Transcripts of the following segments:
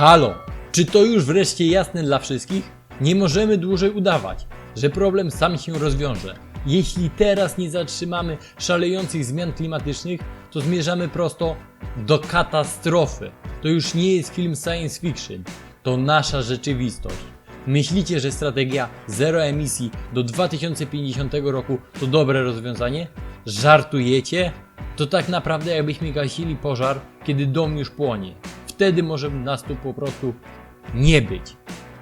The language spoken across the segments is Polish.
Halo, czy to już wreszcie jasne dla wszystkich? Nie możemy dłużej udawać, że problem sam się rozwiąże. Jeśli teraz nie zatrzymamy szalejących zmian klimatycznych, to zmierzamy prosto do katastrofy. To już nie jest film science fiction, to nasza rzeczywistość. Myślicie, że strategia zero emisji do 2050 roku to dobre rozwiązanie? Żartujecie? To tak naprawdę jakbyśmy gasili pożar, kiedy dom już płonie. Wtedy może nas tu po prostu nie być.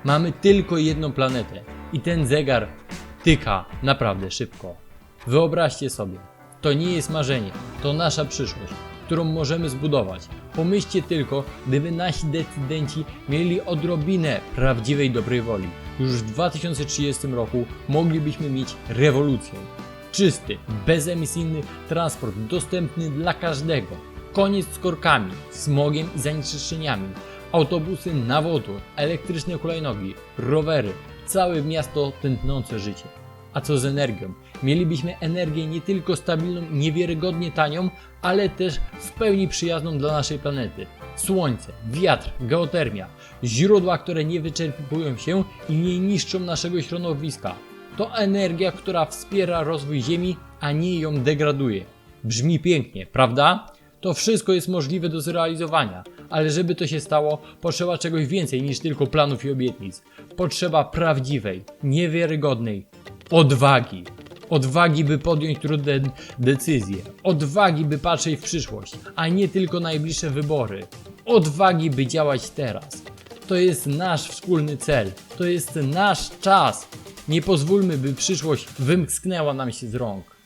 Mamy tylko jedną planetę i ten zegar tyka naprawdę szybko. Wyobraźcie sobie, to nie jest marzenie, to nasza przyszłość, którą możemy zbudować. Pomyślcie tylko, gdyby nasi decydenci mieli odrobinę prawdziwej dobrej woli. Już w 2030 roku moglibyśmy mieć rewolucję. Czysty, bezemisyjny transport dostępny dla każdego. Koniec z korkami, smogiem i zanieczyszczeniami. Autobusy na wodór, elektryczne hulajnogi, rowery, całe miasto tętnące życie. A co z energią? Mielibyśmy energię nie tylko stabilną niewiarygodnie tanią, ale też w pełni przyjazną dla naszej planety. Słońce, wiatr, geotermia, źródła, które nie wyczerpują się i nie niszczą naszego środowiska. To energia, która wspiera rozwój Ziemi, a nie ją degraduje. Brzmi pięknie, prawda? To wszystko jest możliwe do zrealizowania, ale żeby to się stało, potrzeba czegoś więcej niż tylko planów i obietnic. Potrzeba prawdziwej, niewiarygodnej odwagi. Odwagi, by podjąć trudne decyzje. Odwagi, by patrzeć w przyszłość, a nie tylko najbliższe wybory. Odwagi, by działać teraz. To jest nasz wspólny cel. To jest nasz czas. Nie pozwólmy, by przyszłość wymknęła nam się z rąk.